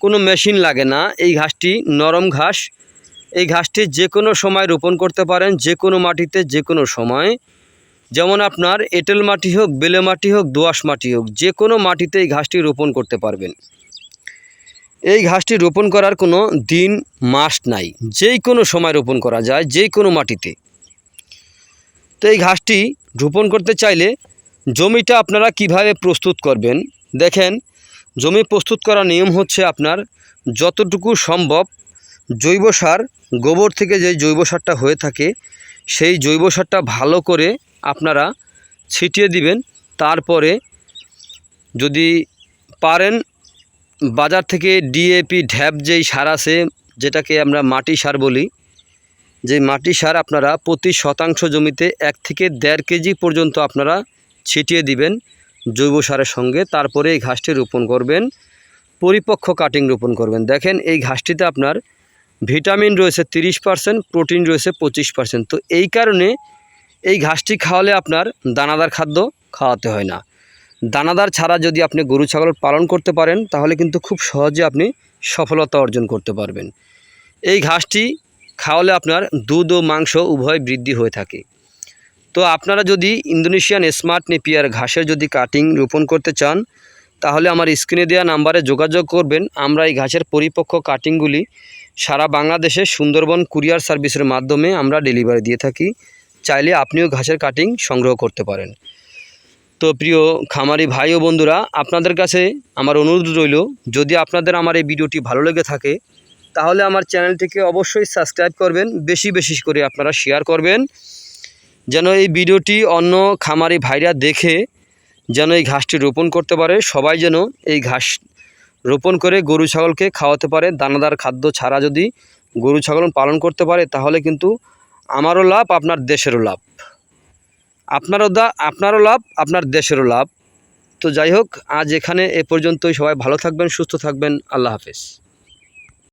কোনো মেশিন লাগে না। এই ঘাসটি নরম ঘাস। এই ঘাসটি যে কোনো সময় রোপণ করতে পারেন, যে কোনো মাটিতে, যে কোনো সময়। যেমন আপনার এঁটেল মাটি হোক, বেলে মাটি হোক, দোআঁশ মাটি হোক, যে কোনো মাটিতে এই ঘাসটি রোপণ করতে পারবেন। এই ঘাসটি রোপণ করার কোনো দিন, মাস নাই। যেই কোনো সময় রোপণ করা যায় যে কোনো মাটিতে। তো এই ঘাসটি রোপণ করতে চাইলে জমিটা আপনারা কীভাবে প্রস্তুত করবেন? দেখেন জমি প্রস্তুত করার নিয়ম হচ্ছে আপনার যতটুকু সম্ভব জৈব সার, গোবর থেকে যে জৈব সারটা হয়ে থাকে, সেই জৈব সারটা ভালো করে আপনারা ছিটিয়ে দিবেন। তারপরে যদি পারেন, বাজার থেকে ডিএপি ঢ্যাপ যেই সার আছে, যেটাকে আমরা মাটি সার বলি যে মাটি সার আপনারা প্রতি শতাংশ জমিতে এক থেকে দেড় কেজি পর্যন্ত আপনারা ছিটিয়ে দিবেন। জৈব সারের সঙ্গে তারপরে এই ঘাসটি রোপণ করবেন, পরিপক্ক কাটিং রোপণ করবেন। দেখেন, এই ঘাসটিতে আপনার ভিটামিন রয়েছে তিরিশ পার্সেন্ট প্রোটিন রয়েছে পঁচিশ পার্সেন্ট তো এই কারণে এই ঘাসটি খাওয়ালে আপনার দানাদার খাদ্য খাওয়াতে হয় না। দানাদার ছাড়া যদি আপনি গরু, ছাগল পালন করতে পারেন, তাহলে কিন্তু খুব সহজে আপনি সফলতা অর্জন করতে পারবেন। এই ঘাসটি খাওয়ালে আপনার দুধ ও মাংস উভয় বৃদ্ধি হয়ে থাকে। তো আপনারা যদি ইন্দোনেশিয়ান স্মার্ট নেপিয়ার ঘাসের যদি কাটিং রোপণ করতে চান, তাহলে আমার স্ক্রিনে দেওয়া নাম্বারে যোগাযোগ করবেন। আমরা এই ঘাসের পরিপক্ক কাটিংগুলি সারা বাংলাদেশে সুন্দরবন কুরিয়ার সার্ভিসের মাধ্যমে আমরা ডেলিভারি দিয়ে থাকি। চাইলে আপনিও ঘাসের কাটিং সংগ্রহ করতে পারেন। তো প্রিয় খামারি ভাই ও বন্ধুরা, আপনাদের কাছে আমার অনুরোধ রইল, যদি আপনাদের আমার এই ভিডিওটি ভালো লেগে থাকে, তাহলে আমার চ্যানেলটিকে অবশ্যই সাবস্ক্রাইব করবেন। বেশি বেশি করে আপনারা শেয়ার করবেন। যেন এই ভিডিওটি অন্য খামারি ভাইরা দেখে যেন এই ঘাসটি রোপণ করতে পারে। সবাই যেন এই ঘাস রোপণ করে গরু, ছাগলকে খাওয়াতে পারে। দানাদার খাদ্য ছাড়া যদি গরু, ছাগল পালন করতে পারে, তাহলে কিন্তু আমারও লাভ, আপনার দেশেরও লাভ। আপনারও দা, আপনারও লাভ, আপনার দেশেরও লাভ। তো যাই হোক, আজ এখানে এ পর্যন্তই। সবাই ভালো থাকবেন, সুস্থ থাকবেন। আল্লাহ হাফেজ।